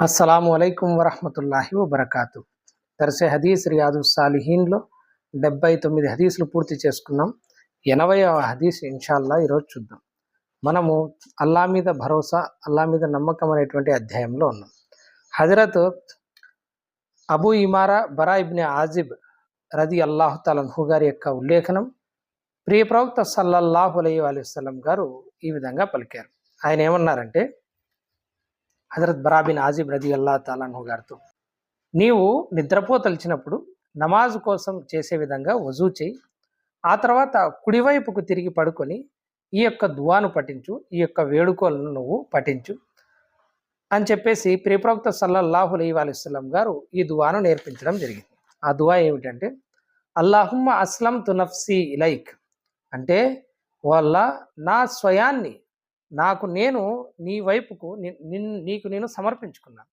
అస్సలాము అయికం వరహమతుల్లాహి వబర్కాతు. దర్శే హదీస్ రియాదు సాలిహీన్లో డెబ్బై తొమ్మిది హదీసులు పూర్తి చేసుకున్నాం. ఎనభైవ హదీస్ ఇన్షాల్లా ఈరోజు చూద్దాం. మనము అల్లా మీద భరోసా అల్లా మీద నమ్మకం అనేటువంటి అధ్యాయంలో ఉన్నాం. హజరత్ అబూ ఇమారా బరా ఇబ్ని ఆజిబ్ రది అల్లాహు తలన్హు గారి యొక్క ఉల్లేఖనం ప్రియ ప్రవక్త సల్లల్లాహు అలై వసలం గారు ఈ విధంగా పలికారు. ఆయన ఏమన్నారంటే హజరత్ బరాబిన్ ఆజిబ్ రది అల్లా తాలాను గారితో నీవు నిద్రపోతలిచినప్పుడు నమాజ్ కోసం చేసే విధంగా వజూ చేయి. ఆ తర్వాత కుడివైపుకు తిరిగి పడుకొని ఈ యొక్క దువాను పఠించు ఈ యొక్క వేడుకలను నువ్వు పఠించు. అని చెప్పేసి ప్రియప్రవక్త సల్లల్లాహు అలీ అలైస్లం గారు ఈ దువాను నేర్పించడం జరిగింది. ఆ దువా ఏమిటంటే అల్లాహుమ్మ అస్లం తునఫ్సి ఇలైక్. అంటే వాళ్ళ నా స్వయాన్ని నాకు నేను నీ వైపుకు నీకు నేను సమర్పించుకున్నాను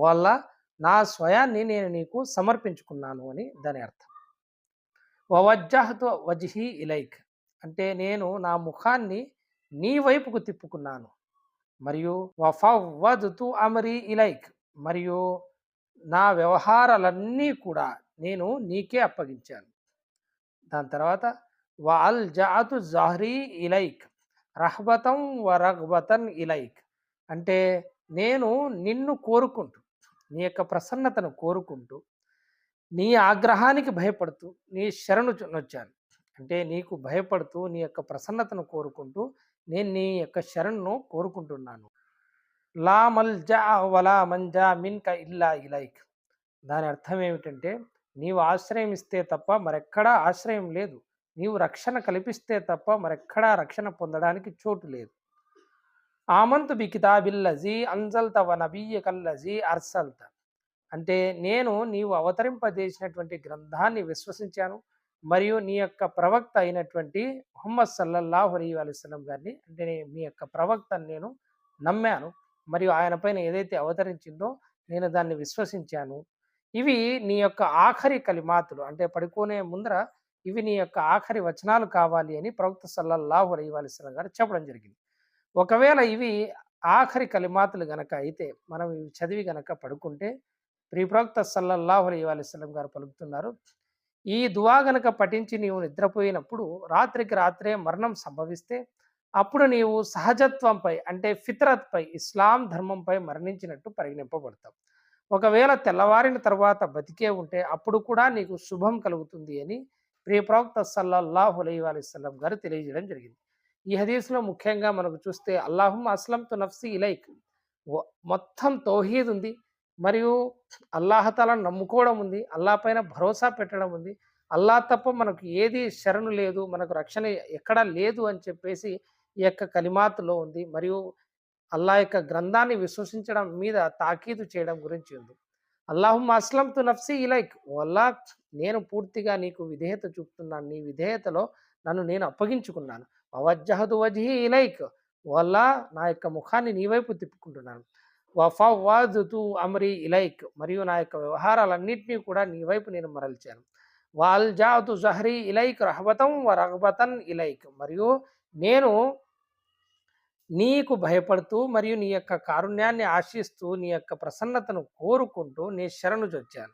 వాళ్ళ నా స్వయాన్ని నేను నీకు సమర్పించుకున్నాను అని దాని అర్థం. వవజ్జహతో వజ్హి ఇలైక్. అంటే నేను నా ముఖాన్ని నీ వైపుకు తిప్పుకున్నాను. మరియు వఫవద్తు అమరి ఇలైక్. మరియు నా వ్యవహారాలన్నీ కూడా నేను నీకే అప్పగించాను. దాని తర్వాత వాల్ జాతు జహ్రీ ఇలైక్. రహబతం వరగ్బతన్ ఇలైక్. అంటే నేను నిన్ను కోరుకుంటూ నీ యొక్క ప్రసన్నతను కోరుకుంటూ నీ ఆగ్రహానికి భయపడుతూ నీ శరణు నొచ్చాను. అంటే నీకు భయపడుతూ నీ యొక్క ప్రసన్నతను కోరుకుంటూ నేను నీ యొక్క శరణ్ను కోరుకుంటున్నాను. లా మల్జా వలా మంజా మిన్క ఇల్లా ఇలైక్. దాని అర్థం ఏమిటంటే నీవు ఆశ్రయం ఇస్తే తప్ప మరెక్కడా ఆశ్రయం లేదు. నీవు రక్షణ కల్పిస్తే తప్ప మరెక్కడా రక్షణ పొందడానికి చోటు లేదు. ఆమంతు బి కితాబిల్లజీ అంజల్త వ నబీయ కల్లజీ అర్సల్త. అంటే నేను నీవు అవతరింపజేసినటువంటి గ్రంథాన్ని విశ్వసించాను మరియు నీ యొక్క ప్రవక్త అయినటువంటి ముహమ్మద్ సల్లల్లాహు అలీ అలిస్లం గారిని అంటే మీ యొక్క ప్రవక్తను నేను నమ్మాను మరియు ఆయన పైన ఏదైతే అవతరించిందో నేను దాన్ని విశ్వసించాను. ఇవి నీ యొక్క ఆఖరి కలిమాతులు అంటే పడుకునే ముందర ఇవి నీ యొక్క ఆఖరి వచనాలు కావాలి అని ప్రవక్త సల్లల్లాహు అలీ అలీస్లం గారు చెప్పడం జరిగింది. ఒకవేళ ఇవి ఆఖరి కలిమాతులు గనక అయితే మనం ఇవి చదివి గనక పడుకుంటే ప్రియప్రవక్త సల్లల్లాహు అలీ అలీస్లం గారు పలుకుతున్నారు ఈ దువా గనక పఠించి నీవు నిద్రపోయినప్పుడు రాత్రికి రాత్రే మరణం సంభవిస్తే అప్పుడు నీవు సహజత్వంపై అంటే ఫిత్రత్పై ఇస్లాం ధర్మంపై మరణించినట్టు పరిగణింపబడతావు. ఒకవేళ తెల్లవారిన తర్వాత బతికే ఉంటే అప్పుడు కూడా నీకు శుభం కలుగుతుంది అని ప్రియ ప్రవక్త సల్లల్లాహు అలై అలైస్లం గారు తెలియజేయడం జరిగింది. ఈ హదీస్లో ముఖ్యంగా మనకు చూస్తే అల్లాహుమ్ అస్లం తు నఫ్సి ఇలైక్ మొత్తం తౌహీద్ ఉంది. మరియు అల్లాహతాలను నమ్ముకోవడం ఉంది. అల్లా పైన భరోసా పెట్టడం ఉంది. అల్లా తప్ప మనకు ఏది శరణు లేదు మనకు రక్షణ ఎక్కడా లేదు అని చెప్పేసి ఈ యొక్క కలిమాతులో ఉంది. మరియు అల్లా యొక్క గ్రంథాన్ని విశ్వసించడం మీద తాకీదు చేయడం గురించి ఉంది. అల్లాహుమ్ అస్లం తు నఫ్సీ ఇలైక్. వల్లా నేను పూర్తిగా నీకు విధేయత చూపుతున్నాను. నీ విధేయతలో నన్ను నేను అప్పగించుకున్నాను. అవజ్జహదు వజ్హి ఇలైక్. వల్ల నా యొక్క ముఖాన్ని నీ వైపు తిప్పుకుంటున్నాను. వఫవాదుతు అమరి ఇలైక్. మరియు నా యొక్క వ్యవహారాలన్నింటినీ కూడా నీ వైపు నేను మరల్చాను. వాల్జాతు జహరి ఇలైక్ రహబతం వ రహబతన్ ఇలైక్. మరియు నేను నీకు భయపడుతూ మరియు నీ యొక్క కారుణ్యాన్ని ఆశిస్తూ నీ యొక్క ప్రసన్నతను కోరుకుంటూ నీ శరణు చొచ్చాను.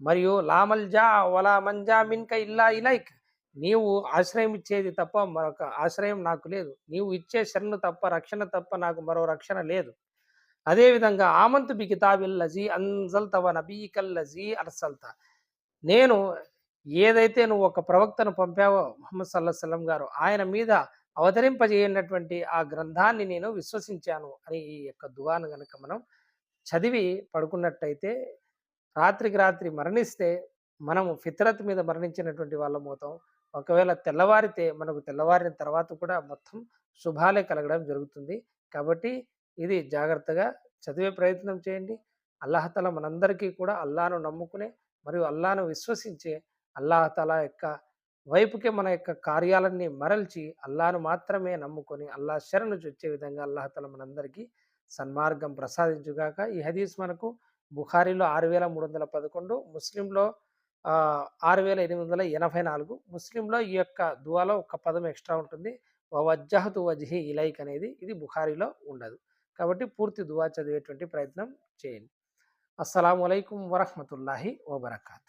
మరియు లామల్జా వలా మంజా మిన్క ఇల్లా ఇలైక్. నీవు ఆశ్రయం ఇచ్చేది తప్ప మరొక ఆశ్రయం నాకు లేదు. నీవు ఇచ్చే శరణు తప్ప రక్షణ తప్ప నాకు మరో రక్షణ లేదు. అదేవిధంగా ఆమంతు బి కితాబిల్ లజీ అన్జల్తవ నబీకల్ లజీ అర్సల్త. నేను ఏదైతే నువ్వు ఒక ప్రవక్తను పంపావో మొహమ్మద్ సల్లా సల్లం గారు ఆయన మీద అవతరింపజేయనటువంటి ఆ గ్రంథాన్ని నేను విశ్వసించాను. అని ఈ యొక్క దువాను కనుక మనం చదివి పడుకున్నట్టయితే రాత్రికి రాత్రి మరణిస్తే మనము ఫితరత్ మీద మరణించినటువంటి వాళ్ళం అవుతాం. ఒకవేళ తెల్లవారితే మనకు తెల్లవారిన తర్వాత కూడా మొత్తం శుభాలే కలగడం జరుగుతుంది. కాబట్టి ఇది జాగ్రత్తగా చదివే ప్రయత్నం చేయండి. అల్లాహతల మనందరికీ కూడా అల్లాను నమ్ముకునే మరియు అల్లాను విశ్వసించే అల్లాహతల యొక్క వైపుకే మన యొక్క కార్యాలన్నీ మరల్చి అల్లాను మాత్రమే నమ్ముకొని అల్లా శరణు చొచ్చే విధంగా అల్లాహతల మనందరికీ సన్మార్గం ప్రసాదించుగాక. ఈ హదీస్ మనకు బుఖారీలో ఆరు వేల మూడు వందల పదకొండు ముస్లింలో ఆరు వేల ఎనిమిది వందల ఎనభై నాలుగు ముస్లింలో ఈ యొక్క దువాలో ఒక పదం ఎక్స్ట్రా ఉంటుంది. వజ్జహతు వజ్హి ఇలైక్ అనేది ఇది బుఖారీలో ఉండదు. కాబట్టి పూర్తి దువా చదివేటువంటి ప్రయత్నం చేయండి. అస్సలం అయికం వరహమతుల్లాహి వబర్కాత్.